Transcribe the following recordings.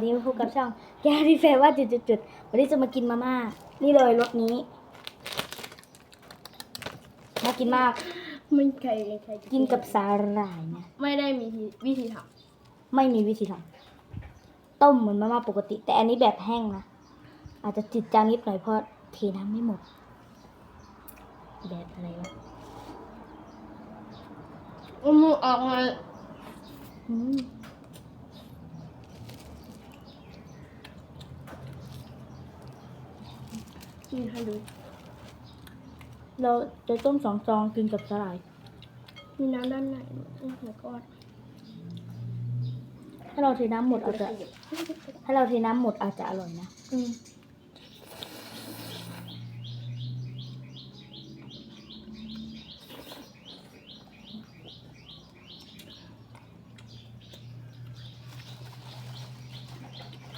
วันนี้มาพบกับช่องแกรี่แฟว่าจุดๆๆวันนี้จะมากินมาม่า นี่เลยรสนี้ น่ากินมาก ไม่ใครใครกินกับสาหร่ายนะ ไม่ได้มีวิธีทไม่มีวิธีทำต้มเหมือนมาม่าปกติ แต่อันนี้แบบแห้งนะ อาจจะจิดจางนิดหน่อยเพราะเทน้ำไม่หมด แบบอะไรวะำเอามือออกมาอืม นี่ให้ดูเราจะต้มสองซองกินกับสาหร่าย มีน้ำด้านในโอ้โหกอดถ้าเราเทน้ำหมดอาจจะ ถ้าเราเทน้ำหมดอาจจะอร่อยนะ อืม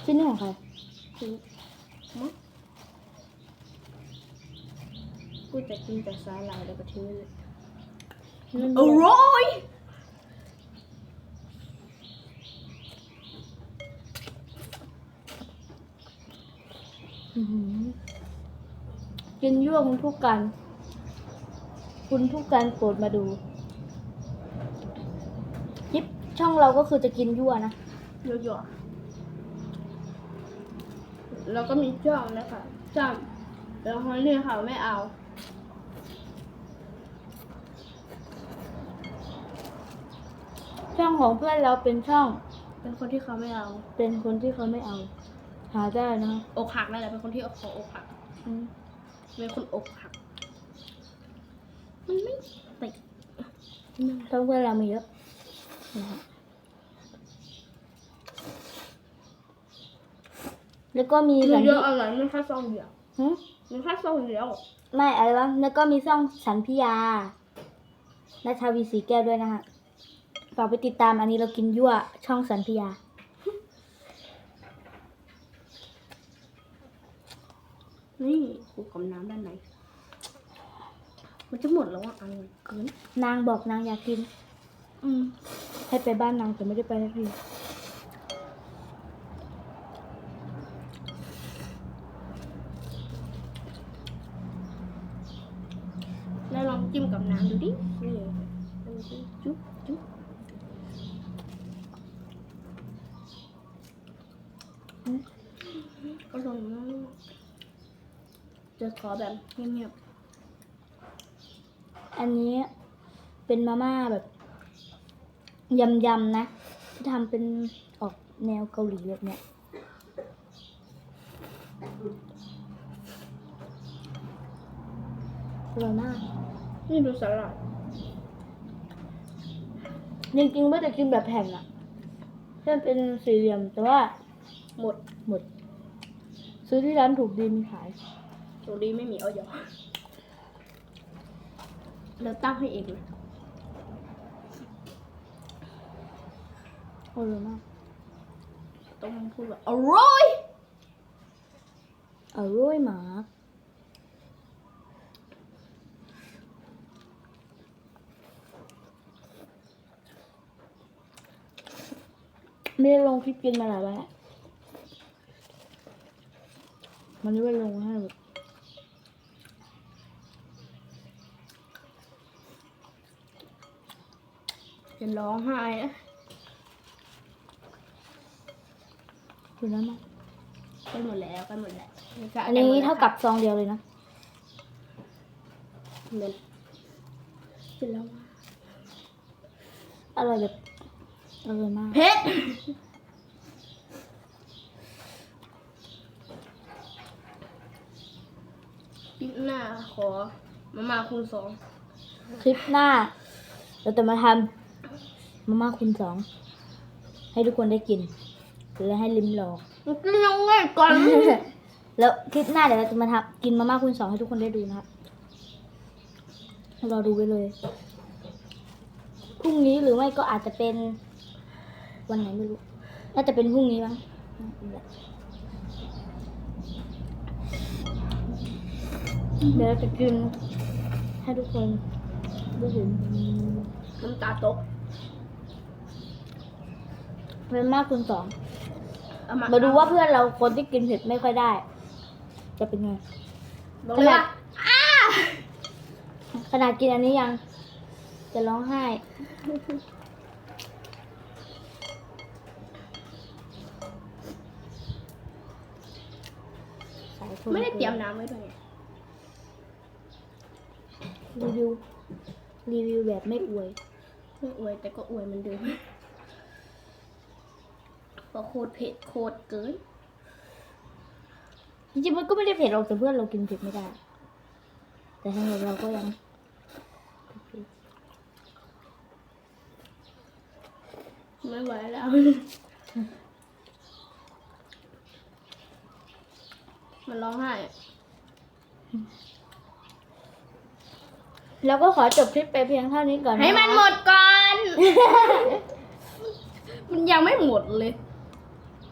ชิ้นนี้ของใครคือมั้ง กูจะกินแต่สาหร่ายแล้วก็ทิ้งเลยอร่อยอื้อหือกินยั่วคุณทุกกันคุณทุกกันโปรดมาดูคลิปช่องเราก็คือจะกินยั่วนะเยอะๆแล้วก็มีจ้องนะคะจ้องแล้วคนนี้เขาไม่เอา ช่องของเพื่อนเราเป็นช่อง เป็นคนที่เขาไม่เอา เป็นคนที่เขาไม่เอา หาได้นะอกหักนั่นแหละเป็นคนที่ขออกหักอืมเป็นคนอกหัก มันไม่ติดช่องเพื่อนเรามีเยอะนะครับแล้วก็มีมีสันเยพิอะอะไรไม่แค่ซองเดียวหึมันแค่ซองเดียวไม่อะไรวะแล้วก็มีช่องสันพิยาและชาวีสีแก้วด้วยนะฮะ ฝากไปติดตามอันนี้เรากินยั่วช่องสันพิยา นี่คลุกกับน้ำด้านในมันจะหมดแล้วอะอร่อยเกินนางบอกนางอยากกิน อืมให้ไปบ้านนางแต่ไม่ได้ไปสักที แล้วลองจิ้มกับน้ำดูดินี่ดูสิจุ๊บจุ๊บอืมอร่อยมาก จะขอแบบเงียบอันนี้เป็นมาม่าแบบยำยำๆนะที่ทำเป็นออกแนวเกาหลีแบบเนี้ยอร่อยมากๆนี่ดูสลัดจริงๆไม่ได้กินแบบแผ่นอะเช่นเป็นสี่เหลี่ยมแต่ว่าหมดหมด ซื้อที่ร้านถูกดีมีขาย ตรงนี้ไม่มีออยอเราตั้งให้เองเลยอร่อยมากต้องพูดว่าอร่อยอร่อยมากไม่ได้ลงคลิปกินมาหลายวันแล้วมันไม่ได้ลงให้แบบ จะร้องไห้อะคุณนั้นมากกันหมดแล้วกันหมดแล้วอันนี้เท่ากับซองเดียวเลยนะเงินจะร้องไห้อร่อยแบบอร่อยมากเพชรปีหน้าขอมามาคูณสองคลิปหน้า เราจะมาทำ มาม่าคุณสอง ให้ทุกคนได้กิน และให้ลิ้มลองมันกินยังไงก่อน แล้วคลิปหน้าเดี๋ยวเราจะมาทำกินมาม่าคุณสองให้ทุกคนได้ดูนะครับรอดูไปเลยพรุ่งนี้หรือไม่ก็อาจจะเป็นวันไหนไม่รู้ น่าจะเป็นพรุ่งนี้มั้งเดี๋ยวเราจะกินให้ทุกคนได้เห็นน้ำตาตก เป็นมากคุณสองเอามามาดูว่าเพื่อนเราคนที่กินเผ็ดไม่ค่อยได้ จะเป็นไงบอกเลยว่าขนาดกินอันนี้ยัง จะร้องไห้สายคนไม่ได้เตรียมน้ำไว้ด้วยไงรีวิว รีวิวแบบไม่อวย ไม่อวยแต่ก็อวยเหมันเดิมเพราะโคตรเผ็ดโคตรเกินจริงๆมันก็ไม่ได้เผ็ดหรอกแต่เพื่อนเรากินเผ็ดไม่ได้ แต่สำหรับเราก็ยังไม่ไหวแล้วมันร้องไห้ แล้วก็ขอจบคลิปไปเพียงเท่านี้ก่อนให้มันหมดก่อน มันยังไม่หมดเลย